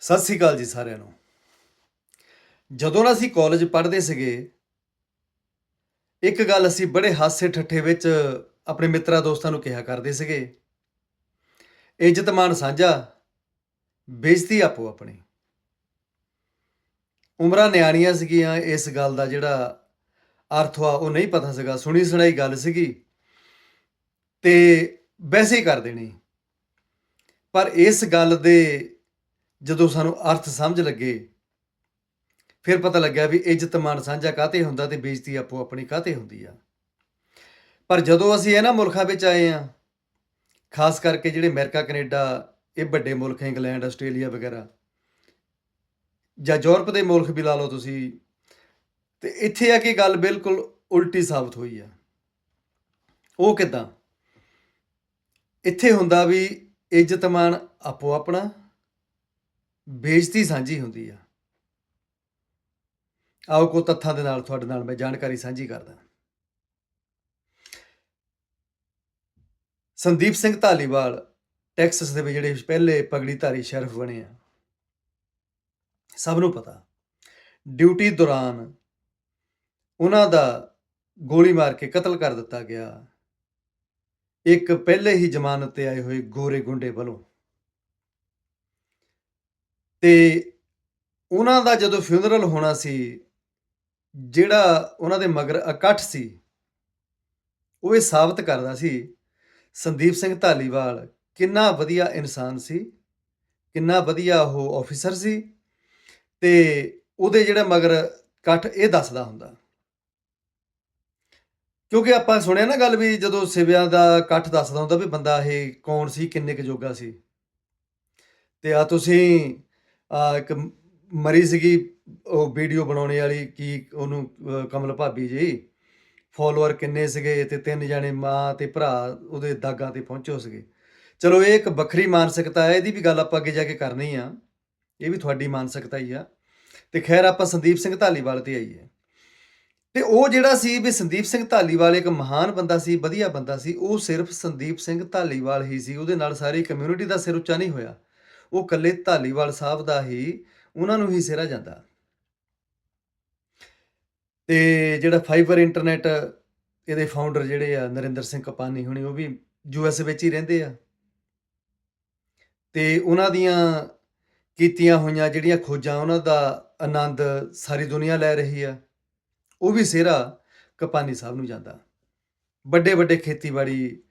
ਸਤਿ ਸ੍ਰੀ ਅਕਾਲ ਜੀ ਸਾਰਿਆਂ ਨੂੰ। ਜਦੋਂ ਨਾ ਅਸੀਂ ਕਾਲਜ ਪੜ੍ਹਦੇ ਸੀਗੇ, ਇੱਕ ਗੱਲ ਅਸੀਂ ਬੜੇ ਹਾਸੇ ਠੱਠੇ ਵਿੱਚ ਆਪਣੇ ਮਿੱਤਰਾਂ ਦੋਸਤਾਂ ਨੂੰ ਕਿਹਾ ਕਰਦੇ ਸੀਗੇ। ਇੱਜ਼ਤ ਮਾਨ ਸਾਂਝਾ, ਬੇਇੱਜ਼ਤੀ ਆਪੋ ਆਪਣੀ। ਉਮਰਾਂ ਨਿਆਣੀਆਂ ਸੀਗੀਆਂ, ਇਸ ਗੱਲ ਦਾ ਜਿਹੜਾ ਅਰਥ ਆ, ਉਹ ਨਹੀਂ ਪਤਾ ਸੀਗਾ। ਸੁਣੀ ਸੁਣਾਈ ਗੱਲ ਸੀਗੀ। ਤੇ ਵੈਸੇ ਹੀ ਕਰ ਦੇਣੀ। ਪਰ ਇਸ ਗੱਲ ਦੇ ਜਦੋਂ ਸਾਨੂੰ ਅਰਥ ਸਮਝ ਲੱਗੇ, ਫਿਰ ਪਤਾ ਲੱਗਿਆ ਵੀ ਇੱਜ਼ਤ ਮਾਨ ਸਾਂਝਾ ਕਾਤੇ ਹੁੰਦਾ ਤੇ ਬੇਇੱਜ਼ਤੀ ਆਪੋ ਆਪਣੀ ਕਾਤੇ ਹੁੰਦੀ ਆ। ਪਰ ਜਦੋਂ ਅਸੀਂ ਇਹਨਾਂ ਮੁਲਕਾਂ ਵਿੱਚ ਆਏ ਆ, ਖਾਸ ਕਰਕੇ ਜਿਹੜੇ ਅਮਰੀਕਾ, ਕੈਨੇਡਾ, ਇਹ ਵੱਡੇ ਮੁਲਕ, ਇੰਗਲੈਂਡ, ਆਸਟ੍ਰੇਲੀਆ ਵਗੈਰਾ, ਜਾਂ ਯੂਰਪ ਦੇ ਮੁਲਕ ਵੀ ਲਾ ਲਓ ਤੁਸੀਂ, ਤੇ ਇੱਥੇ ਆ ਕੇ ਗੱਲ ਬਿਲਕੁਲ ਉਲਟੀ ਸਾਬਤ ਹੋਈ ਆ। ਉਹ ਕਿਦਾਂ? ਇੱਥੇ ਹੁੰਦਾ ਵੀ ਇੱਜ਼ਤ ਮਾਨ ਆਪੋ ਆਪਣਾ ਬੇਇੱਜ਼ਤੀ ਸਾਂਝੀ ਹੁੰਦੀ ਆ। ਆਓ ਕੋ ਤੱਥਾਂ ਦੇ ਨਾਲ ਤੁਹਾਡੇ ਨਾਲ ਮੈਂ ਜਾਣਕਾਰੀ ਸਾਂਝੀ ਕਰਦਾ। ਸੰਦੀਪ ਸਿੰਘ ਧਾਲੀਵਾਲ ਟੈਕਸਸ ਦੇ ਵਿੱਚ ਜਿਹੜੇ ਪਹਿਲੇ ਪਗੜੀਧਾਰੀ ਸ਼ਰਫ ਬਣੇ ਆ। ਸਭ ਨੂੰ ਪਤਾ, ਡਿਊਟੀ ਦੌਰਾਨ ਉਹਨਾਂ ਦਾ ਗੋਲੀ ਮਾਰ ਕੇ ਕਤਲ ਕਰ ਦਿੱਤਾ ਗਿਆ। ਇੱਕ ਪਹਿਲੇ ਹੀ ਜ਼ਮਾਨਤ ਤੇ ਆਏ ਹੋਏ ਗੋਰੇ ਗੁੰਡੇ ਵੱਲੋਂ। ਤੇ ਉਹਨਾਂ ਦਾ ਜਦੋਂ ਫਿਊਨਰਲ ਹੋਣਾ ਸੀ, ਜਿਹੜਾ ਉਹਨਾਂ ਦੇ ਮਗਰ ਇਕੱਠ ਸੀ, ਉਹ ਇਹ ਸਾਬਤ ਕਰਦਾ ਸੀ, ਸੰਦੀਪ ਸਿੰਘ ਧਾਲੀਵਾਲ, ਕਿੰਨਾ ਵਧੀਆ ਇਨਸਾਨ ਸੀ, ਕਿੰਨਾ ਵਧੀਆ ਉਹ ਆਫੀਸਰ ਸੀ, ਤੇ ਉਹਦੇ ਜਿਹੜਾ ਮਗਰ ਇਕੱਠ ਇਹ ਦੱਸਦਾ ਹੁੰਦਾ। ਕਿਉਂਕਿ ਆਪਾਂ ਸੁਣਿਆ ਨਾ ਗੱਲ ਵੀ ਜਦੋਂ ਸਿਵਿਆਂ ਦਾ ਇਕੱਠ ਦੱਸਦਾ ਹੁੰਦਾ ਵੀ ਬੰਦਾ ਇਹ ਕੌਣ ਸੀ, ਕਿੰਨੇ ਕੁ ਜੋਗਾ ਸੀ। ਤੇ ਆ ਤੁਸੀਂ ਇੱਕ ਮਰੀ ਸੀਗੀ, ਉਹ ਵੀਡੀਓ ਬਣਾਉਣੇ ਵਾਲੀ ਕੀ ਉਹਨੂੰ ਕਮਲ ਭਾਬੀ ਜੀ। ਫੋਲੋਅਰ ਕਿੰਨੇ ਸੀਗੇ ਤੇ ਤਿੰਨ ਜਣੇ ਮਾਂ ਤੇ ਭਰਾ ਉਹਦੇ ਦਾਗਾਂ ਤੇ ਪਹੁੰਚੋ ਸੀਗੇ। ਚਲੋ ਇਹ ਇੱਕ ਵੱਖਰੀ ਮਾਨਸਿਕਤਾ ਹੈ, ਇਹਦੀ ਵੀ ਗੱਲ ਆਪਾਂ ਅੱਗੇ ਜਾ ਕੇ ਕਰਨੀ ਆ। ਇਹ ਵੀ ਤੁਹਾਡੀ ਮਾਨਸਿਕਤਾ ਹੀ ਆ। ਤੇ ਖੈਰ ਆਪਾਂ ਸੰਦੀਪ ਸਿੰਘ ਧਾਲੀਵਾਲ ਤੇ ਆਈਏ। ਤੇ ਉਹ ਜਿਹੜਾ ਸੀ ਵੀ ਸੰਦੀਪ ਸਿੰਘ ਧਾਲੀਵਾਲ ਇੱਕ ਮਹਾਨ ਬੰਦਾ ਸੀ, ਵਧੀਆ ਬੰਦਾ ਸੀ, ਉਹ ਸਿਰਫ ਸੰਦੀਪ ਸਿੰਘ ਧਾਲੀਵਾਲ ਹੀ ਸੀ। ਉਹਦੇ ਨਾਲ ਸਾਰੀ ਕਮਿਊਨਿਟੀ ਦਾ ਸਿਰ ਉੱਚਾ ਨਹੀਂ ਹੋਇਆ। ਉਹ ਕੱਲੇ ਧਾਲੀਵਾਲ ਸਾਹਿਬ ਦਾ ਹੀ ਉਹਨਾਂ ਨੂੰ ਹੀ ਸਿਰਾ ਜਾਂਦਾ। ਤੇ ਜਿਹੜਾ ਫਾਈਬਰ ਇੰਟਰਨੈਟ ਇਹਦੇ ਫਾਊਂਡਰ ਜਿਹੜੇ ਆ, ਨਰਿੰਦਰ ਸਿੰਘ ਕਪਾਨੀ ਹੁਣੀ, ਉਹ ਵੀ ਯੂਐਸ ਵਿੱਚ ਹੀ ਰਹਿੰਦੇ ਆ। ਤੇ ਉਹਨਾਂ ਦੀਆਂ ਕੀਤੀਆਂ ਹੋਈਆਂ ਜਿਹੜੀਆਂ ਖੋਜਾਂ, ਉਹਨਾਂ ਦਾ ਆਨੰਦ ਸਾਰੀ ਦੁਨੀਆ ਲੈ ਰਹੀ ਆ। ਉਹ ਵੀ ਸਿਹਰਾ ਕਪਾਨੀ ਸਾਹਿਬ ਨੂੰ ਜਾਂਦਾ। ਵੱਡੇ ਵੱਡੇ ਖੇਤੀਬਾੜੀ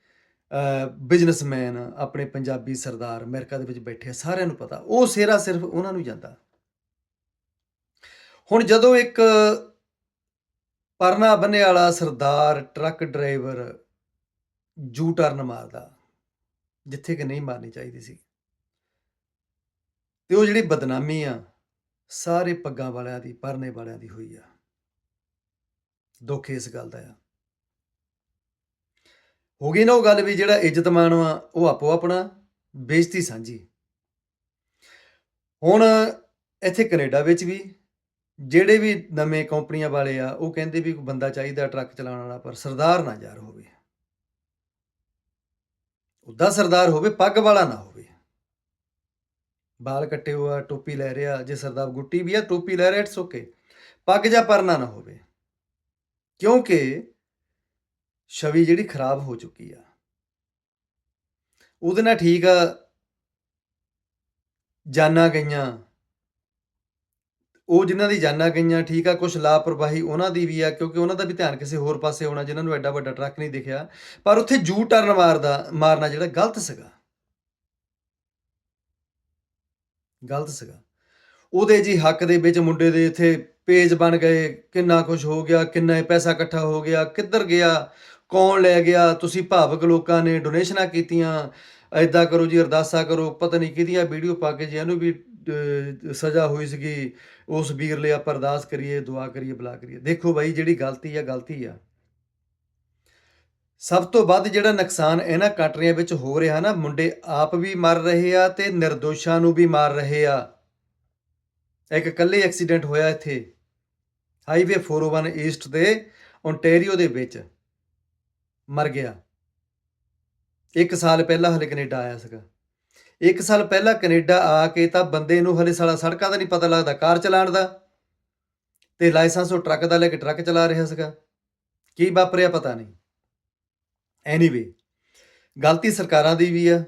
ਬਿਜ਼ਨਸਮੈਨ ਆਪਣੇ ਪੰਜਾਬੀ ਸਰਦਾਰ ਅਮਰੀਕਾ ਦੇ ਵਿੱਚ ਬੈਠੇ ਆ, ਸਾਰਿਆਂ ਨੂੰ ਪਤਾ ਉਹ ਸਿਹਰਾ ਸਿਰਫ ਉਹਨਾਂ ਨੂੰ ਜਾਂਦਾ। ਹੁਣ ਜਦੋਂ ਇੱਕ ਪਰਨਾ ਬੰਨੇ ਵਾਲਾ Sardar truck driver U turn ਮਾਰਦਾ ਜਿੱਥੇ ਕਿ ਨਹੀਂ ਮਾਰਨੀ ਚਾਹੀਦੀ ਸੀ ਤੇ ਉਹ ਜਿਹੜੀ ਬਦਨਾਮੀ ਆ ਸਾਰੇ ਪੱਗਾਂ ਵਾਲਿਆਂ ਦੀ ਪਰਨੇ ਵਾਲਿਆਂ ਦੀ ਹੋਈ ਆ। ਦੁੱਖ ਇਸ ਗੱਲ ਦਾ ਆ। ਹੋ ਗਈ ਨਾ ਉਹ ਗੱਲ ਵੀ ਜਿਹੜਾ ਇੱਜ਼ਤ ਮਾਣ ਆ ਉਹ ਆਪੋ ਆਪਣਾ, ਬੇਇੱਜ਼ਤੀ ਸਾਂਝੀ। ਹੁਣ ਇੱਥੇ ਕੈਨੇਡਾ ਵਿੱਚ ਵੀ ਜਿਹੜੇ ਵੀ ਨਵੇਂ ਕੰਪਨੀਆਂ ਵਾਲੇ ਆ, ਉਹ ਕਹਿੰਦੇ ਵੀ ਕੋਈ ਬੰਦਾ ਚਾਹੀਦਾ ਟਰੱਕ ਚਲਾਉਣ ਵਾਲਾ, ਪਰ ਸਰਦਾਰ ਨਾ ਯਾਰ ਹੋਵੇ। ਉਹਦਾ ਸਰਦਾਰ ਹੋਵੇ, ਪੱਗ ਵਾਲਾ ਨਾ ਹੋਵੇ। ਬਾਲ ਕੱਟੇ ਹੋਆ, ਟੋਪੀ ਲੈ ਰਿਹਾ, ਜੇ ਸਰਦਾਰ ਗੁੱਟੀ ਵੀ ਆ, ਟੋਪੀ ਲੈ ਰਿਹਾ ਇਟਸ ਓਕੇ ਪੱਗ ਜਾਂ ਪਰਨਾ ਨਾ ਹੋਵੇ। ਕਿਉਂਕਿ ਛਵੀ ਜਿਹੜੀ ਖਰਾਬ ਹੋ ਚੁੱਕੀ ਆ। ਉਹਦੇ ਨਾਲ ਠੀਕ ਆ, ਜਾਨਾਂ ਗਈਆਂ। ਉਹ ਜਿਨ੍ਹਾਂ ਦੀ ਜਾਨਾਂ ਗਈਆਂ, ਠੀਕ ਆ ਕੁਝ ਲਾਪਰਵਾਹੀ ਉਹਨਾਂ ਦੀ ਵੀ ਆ, ਕਿਉਂਕਿ ਉਹਨਾਂ ਦਾ ਵੀ ਧਿਆਨ ਕਿਸੇ ਹੋਰ ਪਾਸੇ ਹੋਣਾ, ਜਿਨ੍ਹਾਂ ਨੂੰ ਐਡਾ ਵੱਡਾ ਟਰੱਕ ਨਹੀਂ ਦਿਖਿਆ। ਪਰ ਉੱਥੇ ਜੂ ਟਰਨ ਮਾਰਦਾ, ਮਾਰਨਾ ਜਿਹੜਾ ਗਲਤ ਸੀਗਾ। ਗਲਤ ਸੀਗਾ। ਉਹਦੇ ਜੀ ਹੱਕ ਦੇ ਵਿੱਚ ਮੁੰਡੇ ਦੇ ਇੱਥੇ ਪੇਜ ਬਣ ਗਏ, ਕਿੰਨਾ ਕੁਝ ਹੋ ਗਿਆ, ਕਿੰਨਾ ਪੈਸਾ ਇਕੱਠਾ ਹੋ ਗਿਆ, ਕਿੱਧਰ ਗਿਆ ਕੌਣ ਲੈ ਗਿਆ? ਤੁਸੀਂ ਭਾਵਕ ਲੋਕਾਂ ਨੇ ਡੋਨੇਸ਼ਨਾਂ ਕੀਤੀਆਂ। ਐਦਾਂ ਕਰੋ ਜੀ, ਅਰਦਾਸਾ ਕਰੋ। ਪਤਾ ਨਹੀਂ ਕਿਹਦੀਆਂ ਵੀਡੀਓ ਪਾ ਕੇ ਜੀ ਇਹਨੂੰ ਵੀ ਸਜ਼ਾ ਹੋਈ ਸੀਗੀ, ਉਸ ਵੀਰ ਲਈ ਆਪਾਂ ਅਰਦਾਸ ਕਰੀਏ, ਦੁਆ ਕਰੀਏ, ਬਲਾ ਕਰੀਏ। ਦੇਖੋ ਬਾਈ, ਜਿਹੜੀ ਗਲਤੀ ਆ ਗਲਤੀ ਆ। ਸਭ ਤੋਂ ਵੱਧ ਜਿਹੜਾ ਨੁਕਸਾਨ ਇਹਨਾਂ ਕੰਟਰੀਆਂ ਵਿੱਚ ਹੋ ਰਿਹਾ ਨਾ, ਮੁੰਡੇ ਆਪ ਵੀ ਮਰ ਰਹੇ ਆ ਤੇ ਨਿਰਦੋਸ਼ਾਂ ਨੂੰ ਵੀ ਮਾਰ ਰਹੇ ਆ। ਇੱਕ ਇਕੱਲੇ ਐਕਸੀਡੈਂਟ ਹੋਇਆ ਇੱਥੇ। ਹਾਈਵੇ 401 ਈਸਟ ਤੇ ਓਨਟਾਰੀਓ ਦੇ ਵਿੱਚ। ਮਰ ਗਿਆ। ਇੱਕ ਸਾਲ ਪਹਿਲਾਂ ਹਲੇ ਕੈਨੇਡਾ ਆਇਆ ਸੀਗਾ। 1 ਸਾਲ ਪਹਿਲਾਂ ਕੈਨੇਡਾ ਆ ਕੇ ਤਾਂ ਬੰਦੇ ਨੂੰ ਹਲੇ ਸਾਲਾ ਸੜਕਾਂ ਦਾ ਨਹੀਂ ਪਤਾ ਲੱਗਦਾ, ਕਾਰ ਚਲਾਉਣ ਦਾ। ਤੇ ਲਾਇਸੈਂਸ ਉਹ ਟਰੱਕ ਦਾ ਲੈ ਕੇ ਟਰੱਕ ਚਲਾ ਰਿਹਾ ਸੀਗਾ। ਕੀ ਵਾਪਰਿਆ ਪਤਾ ਨਹੀਂ। ਐਨੀਵੇ ਗਲਤੀ ਸਰਕਾਰਾਂ ਦੀ ਵੀ ਆ।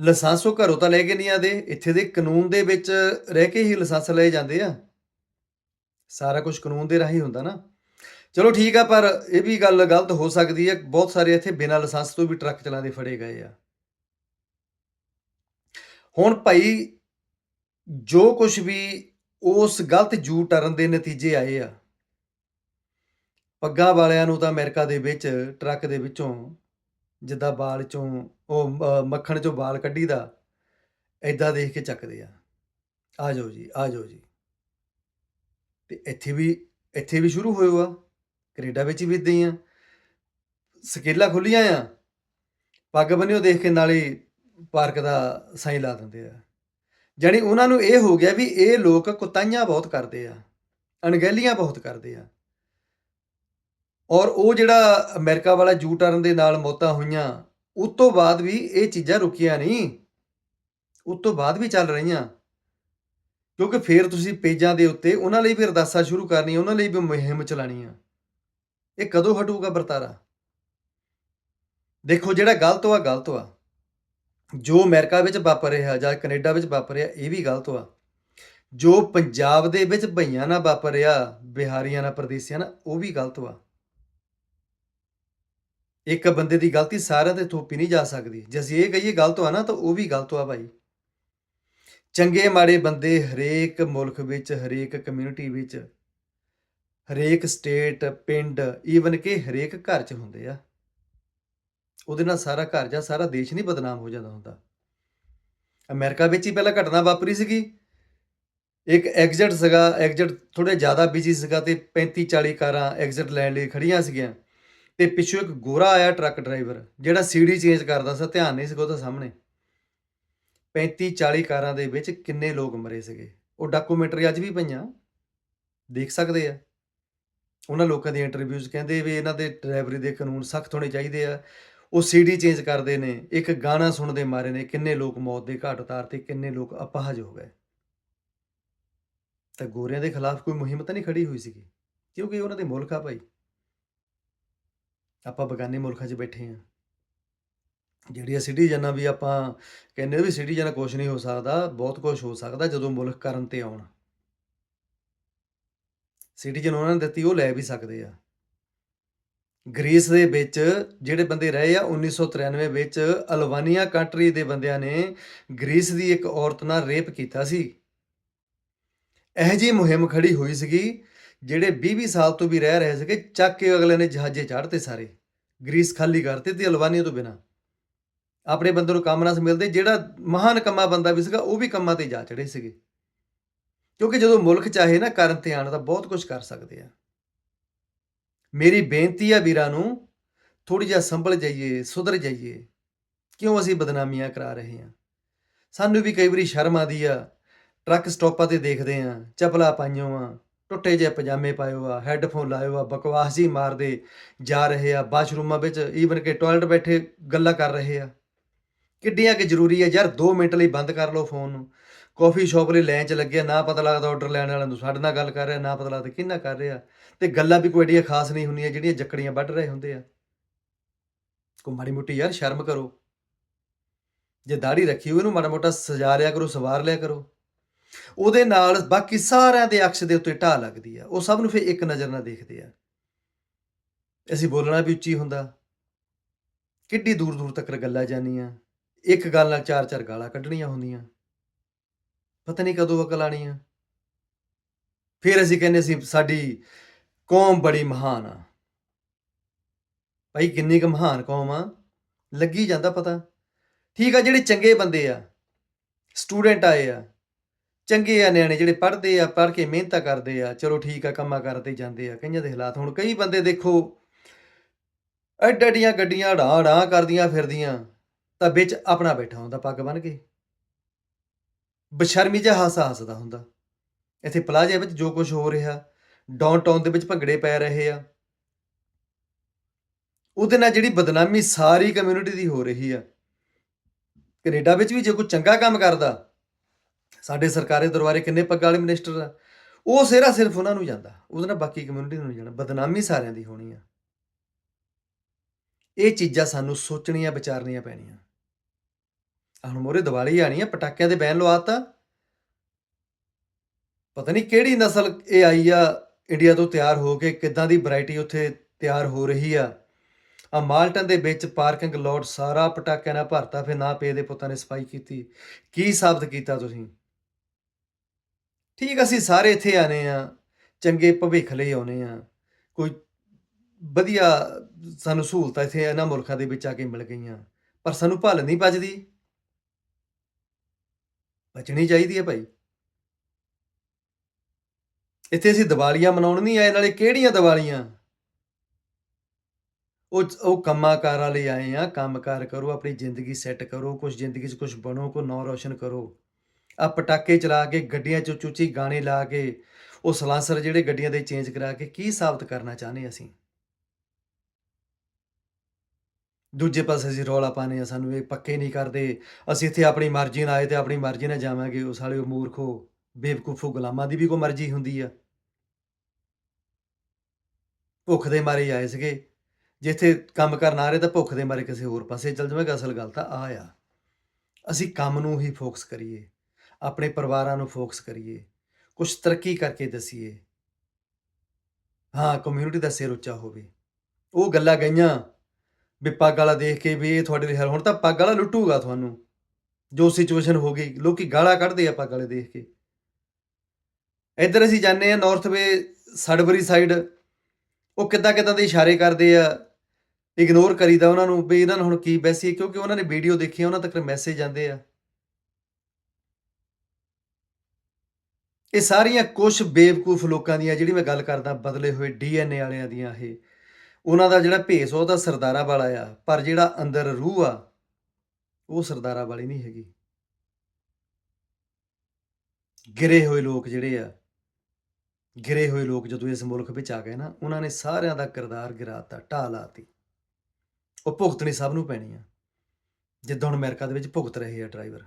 ਲਾਇਸੈਂਸ ਉਹ ਘਰੋਂ ਤਾਂ ਲੈ ਕੇ ਨਹੀਂ ਆਦੇ ਇੱਥੇ ਦੇ ਕਾਨੂੰਨ ਦੇ ਵਿੱਚ ਰਹਿ ਕੇ ਹੀ ਲਾਇਸੈਂਸ ਲਏ ਜਾਂਦੇ ਆ। ਸਾਰਾ ਕੁਝ ਕਾਨੂੰਨ ਦੇ ਰਾਹੀਂ ਹੁੰਦਾ ਨਾ। ਚਲੋ ਠੀਕ ਆ, ਪਰ ਇਹ ਵੀ ਗੱਲ ਗਲਤ ਹੋ ਸਕਦੀ ਹੈ। ਬਹੁਤ ਸਾਰੇ ਇੱਥੇ ਬਿਨਾਂ ਲਾਇਸੈਂਸ ਤੋਂ ਵੀ ਟਰੱਕ ਚਲਾਉਂਦੇ ਫੜੇ ਗਏ ਆ। ਹੁਣ ਭਾਈ, ਜੋ ਕੁਝ ਵੀ ਉਸ ਗਲਤ ਜੂ ਟਰਨ ਦੇ ਨਤੀਜੇ ਆਏ ਆ, ਪੱਗਾਂ ਵਾਲਿਆਂ ਨੂੰ ਤਾਂ ਅਮਰੀਕਾ ਦੇ ਵਿੱਚ, ਟਰੱਕ ਦੇ ਵਿੱਚੋਂ, ਜਿੱਦਾਂ ਬਾਲ ਚੋਂ, ਉਹ ਮੱਖਣ ਚੋਂ ਬਾਲ ਕੱਢੀਦਾ ਐਦਾਂ ਦੇਖ ਕੇ ਚੱਕਦੇ ਆ। ਆ ਜਾਓ ਜੀ, ਆ ਜਾਓ ਜੀ। ਤੇ ਇੱਥੇ ਵੀ ਇੱਥੇ ਵੀ ਸ਼ੁਰੂ ਹੋਇਆ ਕੈਨੇਡਾ ਵਿੱਚ ਵੀ ਇਦਾਂ ਹੀ ਆ। ਸਕੇਲਾ ਖੁੱਲੀਆਂ ਆ। ਪੱਗ ਬੰਨਿਓ ਦੇਖ ਕੇ ਨਾਲੇ ਪਾਰਕ ਦਾ ਸਾਈਨ ਲਾ ਦਿੰਦੇ ਆ। ਜਾਣੀ ਉਹਨਾਂ ਨੂੰ ਇਹ ਹੋ ਗਿਆ ਵੀ ਇਹ ਲੋਕ ਕੁਤਾਈਆਂ ਬਹੁਤ ਕਰਦੇ ਆ। ਅਣਗਹਿਲੀਆਂ ਬਹੁਤ ਕਰਦੇ ਆ। ਔਰ ਉਹ ਜਿਹੜਾ ਅਮਰੀਕਾ ਵਾਲਾ ਜੂ ਟਰਨ ਦੇ ਨਾਲ ਮੌਤਾਂ ਹੋਈਆਂ, ਉਸ ਤੋਂ ਬਾਅਦ ਵੀ ਇਹ ਚੀਜ਼ਾਂ ਰੁਕੀਆਂ ਨਹੀਂ। ਉਸ ਤੋਂ ਬਾਅਦ ਵੀ ਚੱਲ ਰਹੀਆਂ। ਕਿਉਂਕਿ ਫੇਰ ਤੁਸੀਂ ਪੇਜਾਂ ਦੇ ਉੱਤੇ ਉਹਨਾਂ ਲਈ ਵੀ ਅਰਦਾਸਾਂ ਸ਼ੁਰੂ ਕਰਨੀਆਂ, ਉਹਨਾਂ ਲਈ ਵੀ ਮੁਹਿੰਮ ਚਲਾਣੀ ਆ ਇਹ ਕਦੋਂ ਹਟੂਗਾ ਵਰਤਾਰਾ? ਦੇਖੋ, ਜਿਹੜਾ ਗਲਤ ਵਾ ਗਲਤ ਵਾ ਜੋ ਅਮਰੀਕਾ ਵਿੱਚ ਵਾਪਰ ਰਿਹਾ ਜਾਂ ਕੈਨੇਡਾ ਵਿੱਚ ਵਾਪਰ ਰਿਹਾ, ਇਹ ਵੀ ਗਲਤ ਵਾ ਜੋ ਪੰਜਾਬ ਦੇ ਵਿੱਚ ਭਈਆਂ ਨਾਲ ਵਾਪਰ ਰਿਹਾ, ਬਿਹਾਰੀਆਂ ਨਾਲ, ਪਰਦੇਸੀਆਂ ਨਾਲ, ਉਹ ਵੀ ਗਲਤ ਵਾ ਇੱਕ ਬੰਦੇ ਦੀ ਗਲਤੀ ਸਾਰਿਆਂ ਤੇ ਥੋਪੀ ਨਹੀਂ ਜਾ ਸਕਦੀ ਜੇ ਅਸੀਂ ਇਹ ਕਹੀਏ ਗਲਤ ਵਾ ਨਾ, ਤਾਂ ਉਹ ਵੀ ਗਲਤ ਵਾ ਭਾਈ। ਚੰਗੇ ਮਾੜੇ ਬੰਦੇ ਹਰੇਕ ਮੁਲਕ ਵਿੱਚ, ਹਰੇਕ ਕਮਿਊਨਿਟੀ ਵਿੱਚ ਹਰੇਕ ਸਟੇਟ, ਪਿੰਡ ਈਵਨ ਕਿ ਹਰੇਕ ਘਰ 'ਚ ਹੁੰਦੇ ਆ। ਉਹਦੇ ਨਾਲ ਸਾਰਾ ਘਰ ਜਾਂ ਸਾਰਾ ਦੇਸ਼ ਨਹੀਂ ਬਦਨਾਮ ਹੋ ਜਾਂਦਾ ਹੁੰਦਾ। ਅਮਰੀਕਾ ਵਿੱਚ ਹੀ ਪਹਿਲਾਂ ਘਟਨਾ ਵਾਪਰੀ ਸੀਗੀ। ਇੱਕ ਐਗਜ਼ਿਟ ਸੀਗਾ, ਐਗਜ਼ਿਟ ਥੋੜੇ ਜ਼ਿਆਦਾ ਬਿਜ਼ੀ ਸੀਗਾ ਤੇ 35 40 ਕਾਰਾਂ ਐਗਜ਼ਿਟ ਲੈਣ ਲਈ ਖੜੀਆਂ ਸੀਗੀਆਂ। ਤੇ ਪਿੱਛੋਂ ਇੱਕ ਗੋਰਾ ਆਇਆ ਟਰੱਕ ਡਰਾਈਵਰ, ਜਿਹੜਾ ਸੀਡੀ ਚੇਂਜ ਕਰਦਾ ਸੀ, ਧਿਆਨ ਨਹੀਂ ਸੀਗਾ ਉਹਦੇ ਸਾਹਮਣੇ। 35 40 ਕਾਰਾਂ ਦੇ ਵਿੱਚ ਕਿੰਨੇ ਲੋਕ ਮਰੇ ਸੀਗੇ। ਉਹ ਡਾਕੂਮੈਂਟਰੀ ਅੱਜ ਵੀ ਪਈਆਂ। ਦੇਖ ਸਕਦੇ ਆ। ਉਹਨਾਂ ਲੋਕਾਂ ਦੀ ਇੰਟਰਵਿਊਜ਼ ਕਹਿੰਦੇ ਵੀ ਇਹਨਾਂ ਦੇ ਡਰਾਈਵਰੀ ਦੇ ਕਾਨੂੰਨ ਸਖਤ ਹੋਣੇ ਚਾਹੀਦੇ ਆ। ਉਹ ਸੀਡੀ ਚੇਂਜ ਕਰਦੇ ਨੇ, ਇੱਕ ਗਾਣਾ ਸੁਣਦੇ ਮਾਰੇ ਨੇ, ਕਿੰਨੇ ਲੋਕ ਮੌਤ ਦੇ ਘਾਟ ਉਤਾਰ ਤੇ ਕਿੰਨੇ ਲੋਕ ਅਪਾਹਜ ਹੋ ਗਏ। ਤਾਂ ਗੋਰਿਆਂ ਦੇ ਖਿਲਾਫ ਕੋਈ ਮੁਹਿੰਮ ਤਾਂ ਨਹੀਂ ਖੜੀ ਹੋਈ ਸੀਗੀ? ਕਿਉਂਕਿ ਉਹਨਾਂ ਦੇ ਮੁਲਕ ਆ ਭਾਈ। ਆਪਾਂ ਬਗਾਨੇ ਮੁਲਕਾਂ 'ਚ ਬੈਠੇ ਆ ਜਿਹੜੀਆਂ ਸਿਟੀਜ਼ਨਾਂ ਵੀ ਆਪਾਂ ਕਹਿੰਦੇ ਵੀ ਸਿਟੀਜ਼ਨ ਕੁਝ ਨਹੀਂ ਹੋ ਸਕਦਾ, ਬਹੁਤ ਕੁਝ ਹੋ ਸਕਦਾ ਜਦੋਂ ਮੁਲਕ ਕਰਨ ਤੇ ਆਉਣ। ਸਿਟੀਜ਼ਨ ਉਹਨਾਂ ਨੇ ਦਿੱਤੀ, ਉਹ ਲੈ ਵੀ ਸਕਦੇ ਆ। ਗ੍ਰੀਸ ਦੇ ਵਿੱਚ ਜਿਹੜੇ ਬੰਦੇ ਰਹੇ ਆ 1993 ਵਿੱਚ ਅਲਬਾਨੀਆ ਕੰਟਰੀ ਦੇ ਬੰਦਿਆਂ ਨੇ ਗ੍ਰੀਸ ਦੀ ਇੱਕ ਔਰਤ ਨਾਲ ਰੇਪ ਕੀਤਾ ਸੀ। ਇਹ ਜੀ ਮੁਹਿੰਮ ਖੜੀ ਹੋਈ ਸੀਗੀ, ਜਿਹੜੇ 20-20 ਸਾਲ ਤੋਂ ਵੀ ਰਹਿ ਰਹੇ ਸੀਗੇ, ਚੱਕ ਕੇ ਅਗਲੇ ਨੇ ਜਹਾਜ਼ੇ ਚੜ੍ਹਤੇ ਸਾਰੇ, ਗ੍ਰੀਸ ਖਾਲੀ ਕਰਤੇ ਤੇ ਅਲਬਾਨੀਆ ਤੋਂ ਬਿਨਾ। ਆਪਣੇ ਬੰਦੇ ਨੂੰ ਕੰਮ ਨਾ ਸੀ ਮਿਲਦੇ, ਜਿਹੜਾ ਮਹਾਨ ਕੰਮਾ ਬੰਦਾ ਵੀ ਸੀਗਾ, ਉਹ ਵੀ ਕੰਮਾਂ ਤੇ ਜਾ ਚੜੇ ਸੀਗੇ। ਕਿਉਂਕਿ ਜਦੋਂ ਮੁਲਕ ਚਾਹੇ ਨਾ ਕਰਨ ਤੇ ਆਣ ਤਾਂ ਬਹੁਤ ਕੁਝ ਕਰ ਸਕਦੇ ਆ। ਮੇਰੀ ਬੇਨਤੀ ਆ ਵੀਰਾਂ ਨੂੰ ਥੋੜੀ ਜਿਹਾ ਸੰਭਲ ਜਾਈਏ, ਸੁਧਰ ਜਾਈਏ। ਕਿਉਂ ਅਸੀਂ ਬਦਨਾਮੀਆਂ ਕਰਾ ਰਹੇ ਹਾਂ ਸਾਨੂੰ ਵੀ ਕਈ ਵਾਰੀ ਸ਼ਰਮ ਆਦੀ ਆ। ਟਰੱਕ ਸਟਾਪਾਂ ਤੇ ਦੇਖਦੇ ਆ, ਚਪਲਾ ਪਾਈਓ ਆ, ਟੁੱਟੇ ਜਿਹੇ ਪਜਾਮੇ ਪਾਇਓ ਆ, ਹੈੱਡਫੋਨ ਲਾਇਓ ਆ, ਬਕਵਾਸ ਜੀ ਮਾਰਦੇ ਜਾ ਰਹੇ ਆ, ਬਾਥਰੂਮਾਂ ਵਿੱਚ ਈਵਨ ਕਿ ਟਾਇਲਟ ਬੈਠੇ ਗੱਲਾਂ ਕਰ ਰਹੇ ਆ। ਕਿੱਡੀਆਂ ਕਿ ਜ਼ਰੂਰੀ ਆ? ਯਾਰ 2 ਮਿੰਟ ਲਈ ਬੰਦ ਕਰ ਲਓ ਫੋਨ ਨੂੰ। ਕਾਫੀ ਸ਼ਾਪ ਲਈ ਲਾਈਨ 'ਚ ਲੱਗਿਆ ਨਾ ਪਤਾ ਲੱਗਦਾ ਆਰਡਰ ਲੈਣ ਵਾਲਿਆਂ ਨੂੰ। ਸਾਡੇ ਨਾਲ ਗੱਲ ਕਰ ਰਿਹਾ, ਨਾ ਪਤਾ ਲੱਗਦਾ ਕਿੰਨਾ ਕਰ ਰਿਹਾ। ਤੇ ਗੱਲਾਂ ਵੀ ਕੋਈ ਏਡੀਆਂ ਖਾਸ ਨਹੀਂ ਹੁੰਦੀਆਂ ਜਿਹੜੀਆਂ ਜੱਕੜੀਆਂ ਵੱਢ ਰਹੇ ਹੁੰਦੇ ਆ। ਕੋ ਮਾੜੀ ਮੋਟੀ ਯਾਰ ਸ਼ਰਮ ਕਰੋ। ਜੇ ਦਾੜੀ ਰੱਖੀ ਹੋਈ ਇਹਨੂੰ ਮਾੜਾ ਮੋਟਾ ਸਜਾ ਲਿਆ ਕਰੋ, ਸਵਾਰ ਲਿਆ ਕਰੋ। ਉਹਦੇ ਨਾਲ ਬਾਕੀ ਸਾਰਿਆਂ ਦੇ ਅਕਸ਼ ਦੇ ਉੱਤੇ ਢਾਹ ਲੱਗਦੀ ਆ। ਉਹ ਸਭ ਨੂੰ ਫਿਰ ਇੱਕ ਨਜ਼ਰ ਨਾਲ ਦੇਖਦੇ ਆ। ਅਸੀਂ ਬੋਲਣਾ ਵੀ ਉੱਚੀ ਹੁੰਦਾ। ਕਿੱਡੀ ਦੂਰ ਦੂਰ ਤੱਕ ਗੱਲਾਂ ਜਾਣੀਆਂ ਇੱਕ ਗੱਲ ਨਾਲ ਚਾਰ ਚਾਰ ਗਾਲਾਂ ਕੱਢਣੀਆਂ ਹੁੰਦੀਆਂ। ਪਤਾ ਨਹੀਂ ਕਦੋਂ ਅਕਲ ਆਣੀ ਆ। ਫਿਰ ਅਸੀਂ ਕਹਿੰਦੇ ਸੀ, ਸਾਡੀ ਕੌਮ ਬੜੀ ਮਹਾਨ ਆ। ਭਾਈ ਕਿੰਨੀ ਕੁ ਮਹਾਨ ਕੌਮ ਆ। ਲੱਗੀ ਜਾਂਦਾ ਪਤਾ। ਠੀਕ ਆ, ਜਿਹੜੇ ਚੰਗੇ ਬੰਦੇ ਆ, ਸਟੂਡੈਂਟ ਆਏ ਆ, ਚੰਗੇ ਆ, ਨਿਆਣੇ ਜਿਹੜੇ ਪੜ੍ਹਦੇ ਆ, ਪੜ੍ਹ ਕੇ ਮਿਹਨਤਾਂ ਕਰਦੇ ਆ, ਚਲੋ ਠੀਕ ਆ, ਕੰਮਾਂ ਕਰਦੇ ਜਾਂਦੇ ਆ, ਕਈਆਂ ਦੇ ਹਾਲਾਤ ਹੁਣ ਕਈ ਬੰਦੇ ਦੇਖੋ ਐਡ ਐਡੀਆਂ ਗੱਡੀਆਂ ਢਾਂ ਢਾਂ ਕਰਦੀਆਂ ਫਿਰਦੀਆਂ, ਤਾਂ ਵਿੱਚ ਆਪਣਾ ਬੈਠਾ ਹੁੰਦਾ, ਪੱਗ ਬੰਨ ਕੇ। ਬਸ਼ਰਮੀ ਜਿਹਾ ਹਾਸਾ ਹੱਸਦਾ ਹੁੰਦਾ। ਇੱਥੇ ਪਲਾਜ਼ੇ ਵਿੱਚ ਜੋ ਕੁਝ ਹੋ ਰਿਹਾ ਡਾਊਨਟਾਊਨ ਦੇ ਵਿੱਚ ਭੰਗੜੇ ਪੈ ਰਹੇ ਆ। ਉਹਦੇ ਨਾਲ ਜਿਹੜੀ ਬਦਨਾਮੀ ਸਾਰੀ ਕਮਿਊਨਿਟੀ ਦੀ ਹੋ ਰਹੀ ਆ। ਕੈਨੇਡਾ ਵਿੱਚ ਵੀ ਜੇ ਕੋਈ ਚੰਗਾ ਕੰਮ ਕਰਦਾ, ਸਾਡੇ ਸਰਕਾਰੀ ਦਰਬਾਰੇ ਕਿੰਨੇ ਪੱਗਾਂ ਵਾਲੇ ਮਿਨਿਸਟਰ ਆ। ਉਹ ਸਿਹਰਾ ਸਿਰਫ ਉਹਨਾਂ ਨੂੰ ਜਾਂਦਾ, ਉਹਦੇ ਨਾਲ ਬਾਕੀ ਕਮਿਊਨਿਟੀ ਨੂੰ ਨਹੀਂ ਜਾਣਾ, ਬਦਨਾਮੀ ਸਾਰਿਆਂ ਦੀ ਹੋਣੀ ਆ। ਇਹ ਚੀਜ਼ਾਂ ਸਾਨੂੰ ਸੋਚਣੀਆਂ, ਵਿਚਾਰਨੀਆਂ ਪੈਣੀਆਂ। ਹੁਣ ਮੋਰੇ ਦੀਵਾਲੀ ਆਣੀ ਆ, ਪਟਾਕਿਆਂ ਦੇ ਬੈਨ ਲਵਾਤਾ ਪਤਾ ਨਹੀਂ ਕਿਹੜੀ ਨਸਲ ਇਹ ਆਈ ਆ, ਇੰਡੀਆ ਤੋਂ ਤਿਆਰ ਹੋ ਕੇ ਕਿੱਦਾਂ ਦੀ ਵੈਰਾਈਟੀ ਉੱਥੇ ਤਿਆਰ ਹੋ ਰਹੀ ਆ। ਆ ਮਾਲਟਨ ਦੇ ਵਿੱਚ ਪਾਰਕਿੰਗ ਲੋਟ ਸਾਰਾ ਪਟਾਕਿਆਂ ਨਾਲ ਭਰਤਾ, ਫਿਰ ਨਾ ਪੇ ਦੇ ਪੁੱਤਾਂ ਨੇ ਸਫ਼ਾਈ ਕੀਤੀ। ਕੀ ਸਾਬਤ ਕੀਤਾ ਤੁਸੀਂ? ਠੀਕ, ਅਸੀਂ ਸਾਰੇ ਇੱਥੇ ਆਨੇ ਆ, ਚੰਗੇ ਭਵਿੱਖ ਲਈ ਆਉਨੇ ਆ। ਕੋਈ ਵਧੀਆ ਸਾਨੂੰ ਸਹੂਲਤਾਂ ਇੱਥੇ ਇਹਨਾਂ ਮੁਲਕਾਂ ਦੇ ਵਿੱਚ ਆ ਕੇ ਮਿਲ ਗਈਆਂ, ਪਰ ਸਾਨੂੰ ਭਲ ਨਹੀਂ ਬਚਦੀ ਬਚਣੀ ਚਾਹੀਦੀ ਹੈ ਭਾਈ। ਇੱਥੇ ਅਸੀਂ ਦੀਵਾਲੀਆਂ ਮਨਾਉਣ ਨਹੀਂ ਆਏ, ਨਾਲੇ ਕਿਹੜੀਆਂ ਦੀਵਾਲੀਆਂ? ਉਹ ਉਹ ਕੰਮਾਂ ਕਾਰਾਂ ਲਈ ਆਏ ਆ, ਕੰਮਕਾਰ ਕਰੋ, ਆਪਣੀ ਜ਼ਿੰਦਗੀ ਸੈੱਟ ਕਰੋ ਕੁਝ ਜ਼ਿੰਦਗੀ 'ਚ ਕੁਝ ਬਣੋ, ਕੋ ਨਾਂ ਰੋਸ਼ਨ ਕਰੋ। ਆ ਪਟਾਕੇ ਚਲਾ ਕੇ, ਗੱਡੀਆਂ 'ਚ ਚੂਚੀ ਗਾਣੇ ਲਾ ਕੇ, ਉਹ ਸਲਾਂਸਰ ਜਿਹੜੇ ਗੱਡੀਆਂ ਦੇ ਚੇਂਜ ਕਰਾ ਕੇ, ਕੀ ਸਾਬਤ ਕਰਨਾ ਚਾਹੁੰਦੇ ਅਸੀਂ? ਦੂਜੇ ਪਾਸੇ ਅਸੀਂ ਰੌਲਾ ਪਾਣੇ ਆ ਸਾਨੂੰ ਇਹ ਪੱਕੇ ਨਹੀਂ ਕਰਦੇ। ਅਸੀਂ ਇੱਥੇ ਆਪਣੀ ਮਰਜ਼ੀ ਨਾਲ ਆਏ ਤੇ ਆਪਣੀ ਮਰਜ਼ੀ ਨਾਲ ਜਾਵਾਂਗੇ ਉਹ ਸਾਲੇ ਉਹ ਮੂਰਖੋ ਬੇਵਕੂਫੋ ਗੁਲਾਮਾਂ ਦੀ ਵੀ ਕੋਈ ਮਰਜ਼ੀ ਹੁੰਦੀ ਆ। ਭੁੱਖ ਦੇ ਮਾਰੇ ਆਏ ਸੀਗੇ। ਜਿੱਥੇ ਕੰਮ ਕਰਨ ਆ ਰਹੇ ਤਾਂ ਭੁੱਖ ਦੇ ਮਾਰੇ ਕਿਸੇ ਹੋਰ ਪਾਸੇ ਚੱਲ ਜਾਵਾਂਗੇ, ਅਸਲ ਗੱਲ ਤਾਂ ਆ ਆ। ਅਸੀਂ ਕੰਮ ਨੂੰ ਹੀ ਫੋਕਸ ਕਰੀਏ, ਆਪਣੇ ਪਰਿਵਾਰਾਂ ਨੂੰ ਫੋਕਸ ਕਰੀਏ ਕੁਝ ਤਰੱਕੀ ਕਰਕੇ ਦਸੀਏ। ਹਾਂ ਕਮਿਊਨਿਟੀ ਦਾ ਸਿਰ ਉੱਚਾ ਹੋਵੇ। ਉਹ ਗੱਲਾਂ ਗਈਆਂ ਵੀ ਪੱਗ ਵਾਲਾ ਦੇਖ ਕੇ ਵੀ ਇਹ ਤੁਹਾਡੇ ਲਈ ਹੱਲ ਹੁਣ ਤਾਂ ਪੱਗ ਵਾਲਾ ਲੁੱਟੂਗਾ ਤੁਹਾਨੂੰ। ਜੋ ਸਿਚੁਏਸ਼ਨ ਹੋ ਗਈ ਲੋਕੀ ਗਾਲਾਂ ਕੱਢਦੇ ਆ ਪੱਗ ਵਾਲੇ ਦੇਖ ਕੇ। ਇੱਧਰ ਅਸੀਂ ਜਾਂਦੇ ਆ ਨਾਰਥ ਵੇ ਸੜਬਰੀ ਸਾਈਡ ਉਹ ਕਿੱਦਾਂ ਕਿੱਦਾਂ ਦੇ ਇਸ਼ਾਰੇ ਕਰਦੇ ਆ ਇਗਨੋਰ ਕਰੀਦਾ ਉਹਨਾਂ ਨੂੰ ਵੀ ਇਹਨਾਂ ਨੂੰ ਹੁਣ ਕੀ ਬੈਸੀ ਕਿਉਂਕਿ ਉਹਨਾਂ ਨੇ ਵੀਡੀਓ ਦੇਖੀ ਆ, ਉਹਨਾਂ ਤੱਕ ਮੈਸੇਜ ਜਾਂਦੇ ਆ। ਇਹ ਸਾਰੀਆਂ ਕੁਝ ਬੇਵਕੂਫ ਲੋਕਾਂ ਦੀਆਂ ਜਿਹੜੀ ਮੈਂ ਗੱਲ ਕਰਦਾ ਬਦਲੇ ਹੋਏ ਡੀਐਨਏ ਵਾਲਿਆਂ ਦੀਆਂ ਇਹ। ਉਹਨਾਂ ਦਾ ਜਿਹੜਾ ਭੇਸ, ਉਹ ਤਾਂ ਸਰਦਾਰਾ ਵਾਲਾ ਆ, ਪਰ ਜਿਹੜਾ ਅੰਦਰ ਰੂਹ ਆ, ਉਹ ਸਰਦਾਰਾ ਵਾਲੀ ਨਹੀਂ ਹੈਗੀ। ਗਿਰੇ ਹੋਏ ਲੋਕ ਜਿਹੜੇ ਆ, ਗਿਰੇ ਹੋਏ ਲੋਕ ਜਦੋਂ ਇਸ ਮੁਲਕ ਵਿੱਚ ਆ ਗਏ ਨਾ, ਉਹਨਾਂ ਨੇ ਸਾਰਿਆਂ ਦਾ ਕਿਰਦਾਰ ਗਿਰਾਤਾ ਢਾਹ ਲਾਤੀ ਉਹ ਭੁਗਤਣੀ ਸਭ ਨੂੰ ਪੈਣੀ ਆ, ਜਿੱਦਾਂ ਹੁਣ ਅਮਰੀਕਾ ਦੇ ਵਿੱਚ ਭੁਗਤ ਰਹੇ ਆ ਡਰਾਈਵਰ।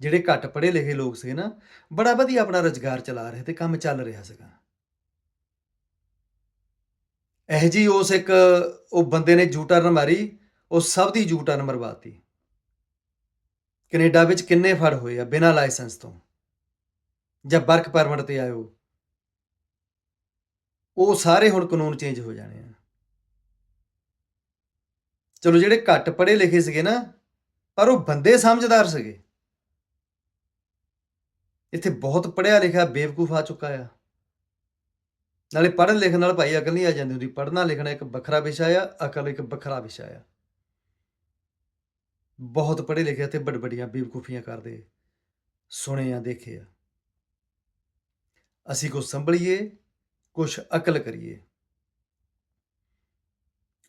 ਜਿਹੜੇ ਘੱਟ ਪੜ੍ਹੇ ਲਿਖੇ ਲੋਕ ਸੀ ਨਾ, ਬੜਾ ਵਧੀਆ ਆਪਣਾ ਰੁਜ਼ਗਾਰ ਚਲਾ ਰਹੇ ਤੇ ਕੰਮ ਚੱਲ ਰਿਹਾ ਸੀਗਾ। ਇਹ ਜੀ ਉਸ ਇੱਕ, ਉਹ ਬੰਦੇ ਨੇ ਜੂ ਟਰਨ ਮਾਰੀ, ਉਹ ਸਭ ਦੀ ਜੂ ਟਰਨ ਮਰਵਾਤੀ। ਕੈਨੇਡਾ ਵਿੱਚ ਕਿੰਨੇ ਫੜ ਹੋਏ ਆ ਬਿਨਾਂ ਲਾਇਸੈਂਸ ਤੋਂ? ਜਾਂ ਵਰਕ ਪਰਮਿਟ ਤੇ ਆਇਓ ਉਹ ਸਾਰੇ ਹੁਣ ਕਾਨੂੰਨ ਚੇਂਜ ਹੋ ਜਾਣੇ ਆ। ਚਲੋ ਜਿਹੜੇ ਘੱਟ ਪੜ੍ਹੇ ਲਿਖੇ ਸੀਗੇ ਨਾ, ਪਰ ਉਹ ਬੰਦੇ ਸਮਝਦਾਰ ਸੀਗੇ। ਇੱਥੇ ਬਹੁਤ ਪੜ੍ਹਿਆ ਲਿਖਿਆ ਬੇਵਕੂਫ ਆ ਚੁੱਕਾ ਆ। ਨਾਲੇ ਪੜ੍ਹਨ ਲਿਖਣ ਨਾਲ ਭਾਈ ਅਕਲ ਨਹੀਂ ਆ ਜਾਂਦੀ ਹੁੰਦੀ। ਪੜ੍ਹਨਾ ਲਿਖਣਾ ਇੱਕ ਵੱਖਰਾ ਵਿਸ਼ਾ ਆ, ਅਕਲ ਇੱਕ ਵੱਖਰਾ ਵਿਸ਼ਾ ਆ। ਬਹੁਤ ਪੜ੍ਹੇ ਲਿਖੇ ਤੇ ਵੱਡ ਵੱਡੀਆਂ ਬੇਵਕੂਫੀਆਂ ਕਰਦੇ ਸੁਣੇ ਆ ਦੇਖੇ ਆ। ਅਸੀਂ ਕੁਝ ਸੰਭਲੀਏ ਕੁਝ ਅਕਲ ਕਰੀਏ।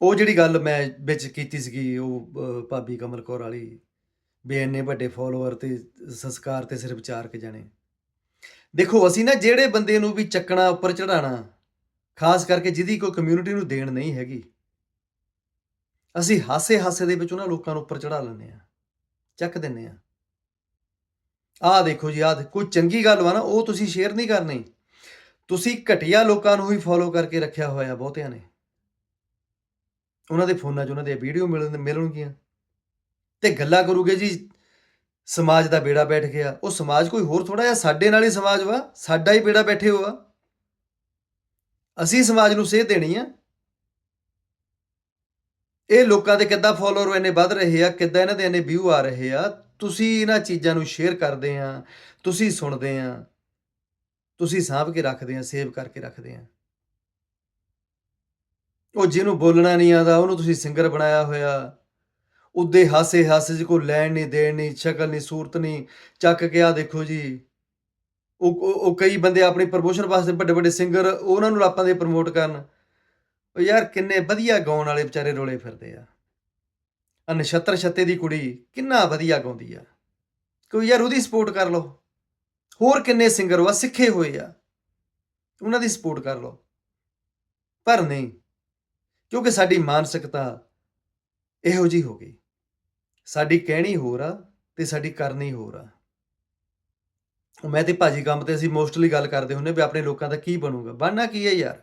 ਉਹ ਜਿਹੜੀ ਗੱਲ ਮੈਂ ਵਿੱਚ ਕੀਤੀ ਸੀਗੀ, ਉਹ ਭਾਬੀ ਕਮਲ ਕੌਰ ਵਾਲੀ, ਵੀ ਇੰਨੇ ਵੱਡੇ ਫਾਲੋਅਰ ਤੇ ਸੰਸਕਾਰ ਤੇ ਸਿਰਫ ਚਾਰ ਕੇ ਜਾਣੇ। ਦੇਖੋ, ਅਸੀਂ ਨਾ ਜਿਹੜੇ ਬੰਦੇ ਨੂੰ ਵੀ ਚੱਕਣਾ, ਉੱਪਰ ਚੜਾਣਾ ਖਾਸ ਕਰਕੇ ਜਿਹਦੀ ਕੋਈ ਕਮਿਊਨਿਟੀ ਨੂੰ ਦੇਣ ਨਹੀਂ ਹੈਗੀ, ਅਸੀਂ ਹਾਸੇ ਹਾਸੇ ਦੇ ਵਿੱਚ ਉਹਨਾਂ ਲੋਕਾਂ ਨੂੰ ਉੱਪਰ ਚੜਾ ਲੈਂਦੇ ਆ ਚੱਕ ਦਿੰਨੇ ਆ ਆਹ ਦੇਖੋ ਜੀ, ਆਹ ਕੋਈ ਚੰਗੀ ਗੱਲ ਵਾ ਨਾ, ਉਹ ਤੁਸੀਂ ਸ਼ੇਅਰ ਨਹੀਂ ਕਰਨੀ। ਤੁਸੀਂ ਘਟੀਆ ਲੋਕਾਂ ਨੂੰ ਹੀ ਫੋਲੋ ਕਰਕੇ ਰੱਖਿਆ ਹੋਇਆ ਬਹੁਤਿਆਂ ਨੇ। ਉਹਨਾਂ ਦੇ ਫੋਨਾਂ 'ਚ ਉਹਨਾਂ ਦੇ ਵੀਡੀਓ ਮਿਲਣ, ਮਿਲਣਗੀਆਂ। ਤੇ ਗੱਲਾਂ ਕਰੂਗੇ ਜੀ ਸਮਾਜ ਦਾ ਬੇੜਾ ਬੈਠ ਗਿਆ। ਉਹ ਸਮਾਜ ਕੋਈ ਹੋਰ ਥੋੜਾ ਜਿਹਾ ਸਾਡੇ ਨਾਲ ਹੀ ਸਮਾਜ ਵਾ, ਸਾਡਾ ਹੀ ਬੇੜਾ ਬੈਠੇ ਹੋਆ। ਅਸੀਂ ਸਮਾਜ ਨੂੰ ਸੇਧ ਦੇਣੀ ਆ। ਇਹ ਲੋਕਾਂ ਦੇ ਕਿੱਦਾਂ ਫਾਲੋਅਰ ਇੰਨੇ ਵੱਧ ਰਹੇ ਆ, ਕਿੱਦਾਂ ਇਹਨਾਂ ਦੇ ਇੰਨੇ ਵਿਊ ਆ ਰਹੇ ਆ। ਤੁਸੀਂ ਇਹਨਾਂ ਚੀਜ਼ਾਂ ਨੂੰ ਸ਼ੇਅਰ ਕਰਦੇ ਆ, ਤੁਸੀਂ ਸੁਣਦੇ ਆ। ਤੁਸੀਂ ਸਾਂਭ ਕੇ ਰੱਖਦੇ ਆ, ਸੇਵ ਕਰਕੇ ਰੱਖਦੇ ਆ। ਉਹ ਜਿਹਨੂੰ ਬੋਲਣਾ ਨਹੀਂ ਆਉਂਦਾ, ਉਹਨੂੰ ਤੁਸੀਂ ਸਿੰਗਰ ਬਣਾਇਆ ਹੋਇਆ। ਉਦੇ ਹਾਸੇ ਹਾਸੇ ਚ ਕੋਈ ਲੈਣ ਨਹੀਂ, ਦੇਣ ਨਹੀਂ, ਸ਼ਕਲ ਨਹੀਂ, ਸੂਰਤ ਨਹੀਂ, ਚੱਕ ਕੇ ਆ ਦੇਖੋ ਜੀ। ਉਹ, ਉਹ- ਉਹ ਕਈ ਬੰਦੇ ਆਪਣੀ ਪ੍ਰਮੋਸ਼ਨ ਵਾਸਤੇ ਵੱਡੇ ਵੱਡੇ ਸਿੰਗਰ ਉਹਨਾਂ ਨੂੰ ਆਪਾਂ ਦੇ ਪ੍ਰਮੋਟ ਕਰਨ। ਉਹ ਯਾਰ ਕਿੰਨੇ ਵਧੀਆ ਗਾਉਣ ਵਾਲੇ ਵਿਚਾਰੇ ਰੋਲੇ ਫਿਰਦੇ ਆ। ਆ ਨਛੱਤਰ ਛੱਤੇ ਦੀ ਕੁੜੀ ਕਿੰਨਾ ਵਧੀਆ ਗਾਉਂਦੀ ਆ। ਕੋਈ ਯਾਰ ਉਹਦੀ ਸਪੋਰਟ ਕਰ ਲਓ। ਹੋਰ ਕਿੰਨੇ ਸਿੰਗਰ ਵਾ, ਸਿੱਖੇ ਹੋਏ ਆ। ਉਹਨਾਂ ਦੀ ਸਪੋਰਟ ਕਰ ਲਓ। ਪਰ ਨਹੀਂ, ਕਿਉਂਕਿ ਸਾਡੀ ਮਾਨਸਿਕਤਾ ਇਹੋ ਜੀ ਹੋ ਗਈ। ਸਾਡੀ ਕਹਿਣੀ ਹੋਰ ਆ ਤੇ ਸਾਡੀ ਕਰਨੀ ਹੋਰ ਆ। ਮੈਂ ਤੇ ਭਾਜੀ ਕੰਮ ਤੇ ਅਸੀਂ ਮੋਸਟਲੀ ਗੱਲ ਕਰਦੇ ਹੁੰਨੇ ਵੀ ਆਪਣੇ ਲੋਕਾਂ ਦਾ ਕੀ ਬਣੂਗਾ। ਬਣਨਾ ਕੀ ਹੈ ਯਾਰ?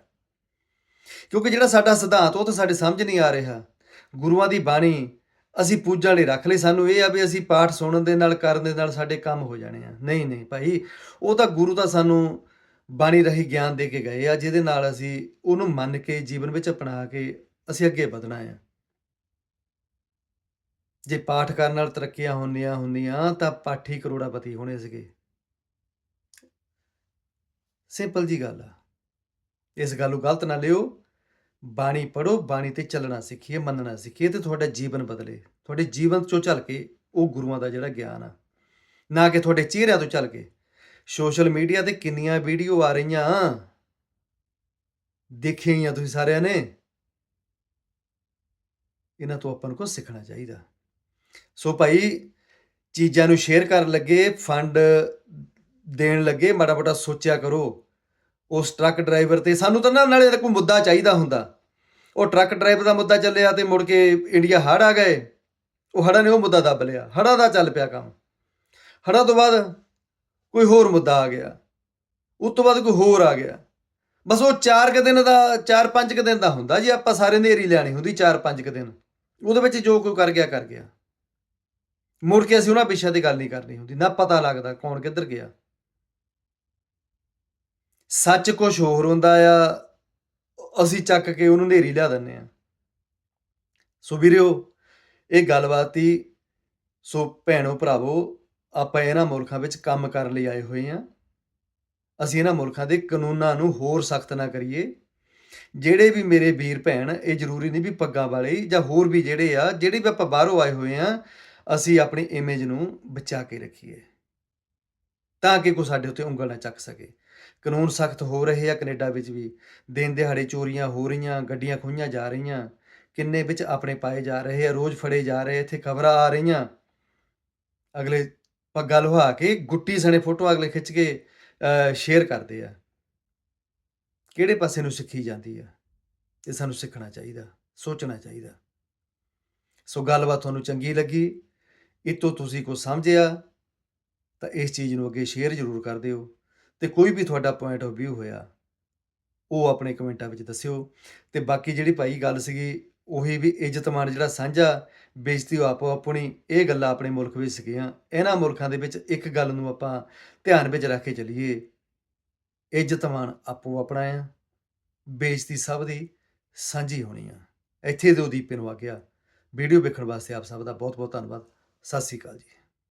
ਕਿਉਂਕਿ ਜਿਹੜਾ ਸਾਡਾ ਸਿਧਾਂਤ ਉਹ ਤਾਂ ਸਾਡੇ ਸਮਝ ਨਹੀਂ ਆ ਰਿਹਾ। ਗੁਰੂਆਂ ਦੀ ਬਾਣੀ ਅਸੀਂ ਪੂਜਾ ਲਈ ਰੱਖ ਲਈ, ਸਾਨੂੰ ਇਹ ਆ ਵੀ ਅਸੀਂ ਪਾਠ ਸੁਣਨ ਦੇ ਨਾਲ, ਕਰਨ ਦੇ ਨਾਲ ਸਾਡੇ ਕੰਮ ਹੋ ਜਾਣੇ ਆ। ਨਹੀਂ ਨਹੀਂ ਭਾਈ, ਉਹ ਤਾਂ ਗੁਰੂ ਤਾਂ ਸਾਨੂੰ ਬਾਣੀ ਰਹੀ ਗਿਆਨ ਦੇ ਕੇ ਗਏ ਆ, ਜਿਹਦੇ ਨਾਲ ਅਸੀਂ ਉਹਨੂੰ ਮੰਨ ਕੇ ਜੀਵਨ ਵਿੱਚ ਅਪਣਾ ਕੇ ਅਸੀਂ ਅੱਗੇ ਵਧਣਾ ਆ। ਜੇ ਪਾਠ ਕਰਨ ਨਾਲ ਤਰੱਕੀਆਂ ਹੁੰਦੀਆਂ ਹੁੰਦੀਆਂ ਤਾਂ ਪਾਠੀ ਕਰੋੜਾਪਤੀ ਹੋਣੇ ਸੀਗੇ। ਸਿੰਪਲ ਜੀ ਗੱਲ ਆ। ਇਸ ਗੱਲ ਨੂੰ ਗਲਤ ਨਾ ਲਿਓ। ਬਾਣੀ ਪੜੋ ਬਾਣੀ ਤੇ ਚੱਲਣਾ ਸਿੱਖੀਏ, ਮੰਨਣਾ ਸਿੱਖੀਏ ਤੇ ਤੁਹਾਡਾ ਜੀਵਨ ਬਦਲੇ। ਤੁਹਾਡੇ ਜੀਵਨ ਚੋਂ ਚੱਲ ਕੇ ਉਹ ਗੁਰੂਆਂ ਦਾ ਜਿਹੜਾ ਗਿਆਨ ਆ, ਨਾ ਕਿ ਤੁਹਾਡੇ ਚਿਹਰਿਆਂ ਤੋਂ ਚੱਲ ਕੇ। ਸੋਸ਼ਲ ਮੀਡੀਆ ਤੇ ਕਿੰਨੀਆਂ ਵੀਡੀਓ ਆ ਰਹੀਆਂ। ਦੇਖੀਆਂ ਹੀ ਆ ਤੁਸੀਂ ਸਾਰਿਆਂ ਨੇ। ਇਹਨਾਂ ਤੋਂ ਆਪਾਂ ਨੂੰ ਕੁਝ ਸਿੱਖਣਾ ਚਾਹੀਦਾ। ਸੋ ਭਾਈ ਚੀਜ਼ਾਂ ਨੂੰ ਸ਼ੇਅਰ ਕਰਨ ਲੱਗੇ ਫੰਡ ਦੇਣ ਲੱਗੇ, ਮਾੜਾ ਮੋਟਾ ਸੋਚਿਆ ਕਰੋ। ਉਸ ਟਰੱਕ ਡਰਾਈਵਰ ਤੇ ਸਾਨੂੰ ਤਾਂ ਨਾ ਨਾਲੇ ਤਾਂ ਕੋਈ ਮੁੱਦਾ ਚਾਹੀਦਾ ਹੁੰਦਾ। ਉਹ ਟਰੱਕ ਡਰਾਈਵਰ ਦਾ ਮੁੱਦਾ ਚੱਲਿਆ ਤੇ ਮੁੜ ਕੇ ਇੰਡੀਆ ਹੜ ਆ ਗਏ। ਉਹ ਹੜਾਂ ਨੇ ਉਹ ਮੁੱਦਾ ਦੱਬ ਲਿਆ। ਹੜਾਂ ਦਾ ਚੱਲ ਪਿਆ ਕੰਮ। ਹੜਾਂ ਤੋਂ ਬਾਅਦ ਕੋਈ ਹੋਰ ਮੁੱਦਾ ਆ ਗਿਆ। ਉਸ ਤੋਂ ਬਾਅਦ ਕੋਈ ਹੋਰ ਆ ਗਿਆ। ਬਸ ਉਹ 4 ਕੁ ਦਿਨ ਦਾ 4-5 ਕੁ ਦਿਨ ਦਾ ਹੁੰਦਾ। ਜੀ ਆਪਾਂ ਸਾਰੇ ਨੇਰੀ ਲੈਣੀ ਹੁੰਦੀ 4-5 ਕੁ ਦਿਨ। ਉਹਦੇ ਵਿੱਚ ਜੋ ਕੋਈ ਕਰ ਗਿਆ ਕਰ ਗਿਆ। ਮੁੜ ਕੇ ਅਸੀਂ ਉਹਨਾਂ ਵਿਸ਼ਿਆਂ ਦੀ ਗੱਲ ਨਹੀਂ ਕਰਨੀ ਹੁੰਦੀ, ਨਾ ਪਤਾ ਲੱਗਦਾ ਕੌਣ ਕਿੱਧਰ ਗਿਆ। ਸੱਚ ਕੁਝ ਹੋਰ ਹੁੰਦਾ ਆ, ਅਸੀਂ ਚੱਕ ਕੇ ਉਹਨੂੰ ਨੇਰੀ ਲਿਆ ਦਿੰਨੇ ਆ ਸੋ ਵੀਰਿਓ ਇਹ ਗੱਲਬਾਤ ਹੀ, ਸੋ ਭੈਣੋ ਭਰਾਵੋ, ਆਪਾਂ ਇਹਨਾਂ ਮੁਲਕਾਂ ਵਿੱਚ ਕੰਮ ਕਰਨ ਲਈ ਆਏ ਹੋਏ ਆ ਅਸੀਂ ਇਹਨਾਂ ਮੁਲਕਾਂ ਦੇ ਕਾਨੂੰਨਾਂ ਨੂੰ ਹੋਰ ਸਖਤ ਨਾ ਕਰੀਏ। ਜਿਹੜੇ ਵੀ ਮੇਰੇ ਵੀਰ ਭੈਣ, ਇਹ ਜ਼ਰੂਰੀ ਨਹੀਂ ਵੀ ਪੱਗਾਂ ਵਾਲੇ ਜਾਂ ਹੋਰ ਵੀ ਜਿਹੜੇ ਆ, ਜਿਹੜੇ ਵੀ ਆਪਾਂ ਬਾਹਰੋਂ ਆਏ ਹੋਏ ਆ ਅਸੀਂ ਆਪਣੀ ਇਮੇਜ ਨੂੰ ਬਚਾ ਕੇ ਰੱਖੀਏ। ਤਾਂ ਕਿ ਕੋਈ ਸਾਡੇ ਉੱਤੇ ਉਂਗਲ ਨਾ ਚੱਕ ਸਕੇ। ਕਾਨੂੰਨ ਸਖਤ ਹੋ ਰਹੇ ਆ ਕੈਨੇਡਾ ਵਿੱਚ ਵੀ। ਦਿਨ ਦਿਹਾੜੇ ਚੋਰੀਆਂ ਹੋ ਰਹੀਆਂ, ਗੱਡੀਆਂ ਖੋਈਆਂ ਜਾ ਰਹੀਆਂ। ਕਿੰਨੇ ਵਿੱਚ ਆਪਣੇ ਪਾਏ ਜਾ ਰਹੇ ਆ, ਰੋਜ਼ ਫੜੇ ਜਾ ਰਹੇ ਇੱਥੇ ਖਬਰਾਂ ਆ ਰਹੀਆਂ। ਅਗਲੇ ਪੱਗਾਂ ਲੁਹਾ ਕੇ, ਗੁੱਟੀ ਸਣੇ ਫੋਟੋ ਅਗਲੇ ਖਿੱਚ ਕੇ ਸ਼ੇਅਰ ਕਰਦੇ ਆ। ਕਿਹੜੇ ਪਾਸੇ ਨੂੰ ਸਿੱਖੀ ਜਾਂਦੀ ਆ? ਇਹ ਸਾਨੂੰ ਸਿੱਖਣਾ ਚਾਹੀਦਾ, ਸੋਚਣਾ ਚਾਹੀਦਾ। ਸੋ ਗੱਲਬਾਤ ਤੁਹਾਨੂੰ ਚੰਗੀ ਲੱਗੀ। ਇਹ ਤੁਸੀਂ ਕੁਝ ਸਮਝਿਆ, ਤਾਂ ਇਸ ਚੀਜ਼ ਨੂੰ ਅੱਗੇ ਸ਼ੇਅਰ ਜ਼ਰੂਰ ਕਰ ਦਿਓ ਤੇ ਕੋਈ ਵੀ ਤੁਹਾਡਾ ਪੁਆਇੰਟ ਆਫ View ਹੋਇਆ, ਉਹ ਆਪਣੇ ਕਮੈਂਟਾਂ ਵਿੱਚ ਦੱਸਿਓ ਤੇ ਬਾਕੀ ਜਿਹੜੀ ਭਾਈ ਗੱਲ ਸੀਗੀ, ਉਹੀ ਵੀ ਇੱਜ਼ਤ ਮਾਨ ਜਿਹੜਾ ਸਾਂਝਾ, ਬੇਇੱਜ਼ਤੀ ਆਪੋ ਆਪਣੀ ਇਹ ਗੱਲਾਂ ਆਪਣੇ ਮੁਲਕ ਵਿੱਚ ਸੀਗੀਆਂ, ਇਹਨਾਂ ਮੁਲਕਾਂ ਦੇ ਵਿੱਚ ਇੱਕ ਗੱਲ ਨੂੰ ਆਪਾਂ ਧਿਆਨ ਵਿੱਚ ਰੱਖ ਕੇ ਚੱਲੀਏ। ਇੱਜ਼ਤ ਮਾਨ ਆਪੋ ਆਪਣਾ ਆ, ਬੇਇੱਜ਼ਤੀ ਸਭ ਦੀ ਸਾਂਝੀ ਹੋਣੀ ਆ। ਇੱਥੇ ਦੇ ਉਦੀਪੇ ਨੂੰ ਆ ਗਿਆ। ਵੀਡੀਓ ਵੇਖਣ ਵਾਸਤੇ ਆਪ ਸਭ ਦਾ ਬਹੁਤ ਬਹੁਤ ਧੰਨਵਾਦ। ਸਤਿ ਸ੍ਰੀ ਅਕਾਲ ਜੀ।